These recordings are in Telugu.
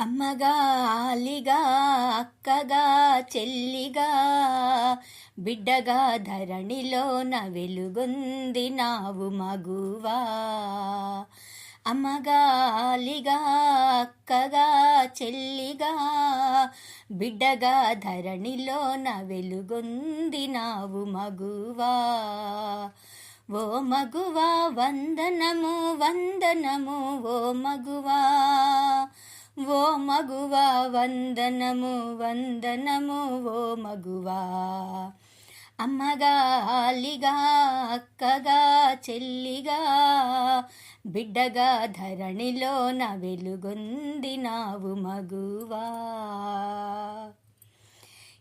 అమ్మగా అలిగా అక్కగా చెల్లిగా బిడ్డగా ధరణిలోన వెలుగొంది నావు మగువా. అమ్మగా అలిగా అక్కగా చెల్లిగా బిడ్డగా ధరణిలోన వెలుగొంది నావు మగువా. ఓ మగువా వందనము వందనము ఓ మగువా. ఓ మగువా వందనము వందనము ఓ మగువా. అమ్మగా ఆలిగా అక్కగా చెల్లిగా బిడ్డగా ధరణిలో నా నావు మగువా.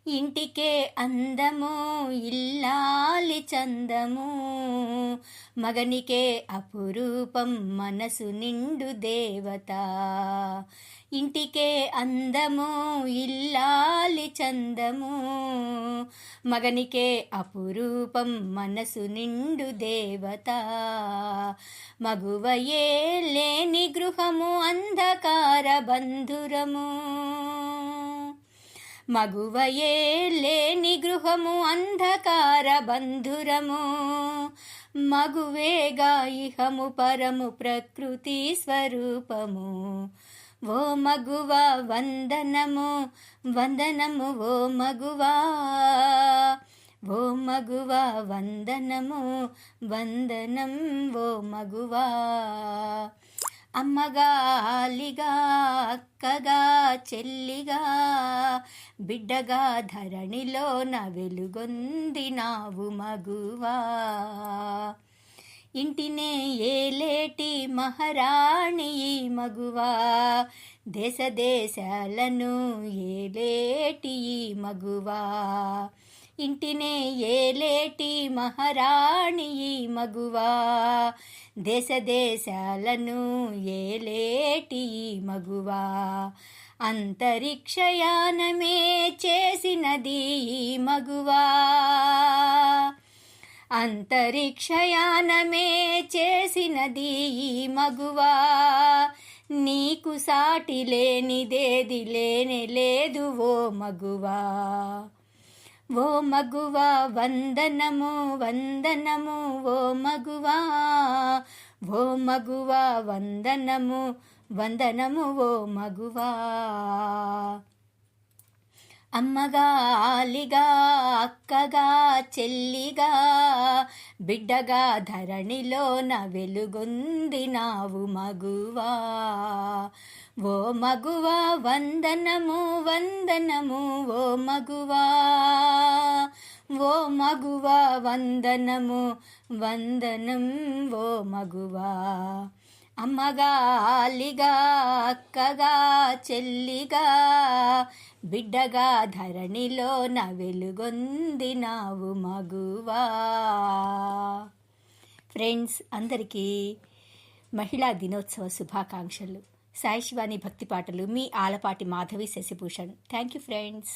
ఇంటికే అందము ఇల్లాలి చందము. మగనికే అపురూపం మనసు నిండు దేవత. ఇంటికే అందము ఇల్లాలి చందము. మగనికే అపురూపం మనసు నిండు దేవత. మగువయే లేని గృహము అంధకార బంధురము. మగువయే లేని గృహము అంధకార బంధురము. మగువేగా ఇహము పరము ప్రకృతి స్వరూపము. ఓ మగువ వందనము వందనము ఓ మగువా. ఓ మగువ వందనము వందనం ఓ మగువా. అమ్మగాలిగా అక్కగా చెల్లిగా బిడ్డగా ధరణిలో వెలుగొంది నావు మగువా. ఇంటినే ఏలేటి మహారాణి మగువా? దేశ దేశాలను ఏలేటి మగువా? ఇంటినే ఏలేటి మహారాణి మగువా? దేశ దేశాలను ఏలేటి మగువా? అంతరిక్షయానమే చేసినది మగువా? అంతరిక్షయానమే చేసినది ఈ మగువా? నీకు సాటి లేనిదేది లేనే లేదు ఓ మగువా? ఓ మగువా వందనము వందనము ఓ మగువా. ఓ మగువా వందనము వందనము ఓ మగువా. అమ్మగా అలిగా అక్కగా చెల్లిగా బిడ్డగా ధరణిలోన వెలుగొంది నావు మగువా. ఓ మగువా వందనము వందనము ఓ మగువా. ఓ మగువా వందనము వందనం ఓ మగువా. అమ్మగా అల్లిగా అక్కగా చెల్లిగా బిడ్డగా ధరణిలో నా నావు మగువా. ఫ్రెండ్స్ అందరికీ మహిళా దినోత్సవ శుభాకాంక్షలు. సాయి శివాని భక్తి పాటలు మీ Alapati Madhavi Shashibhushan. Thank you friends.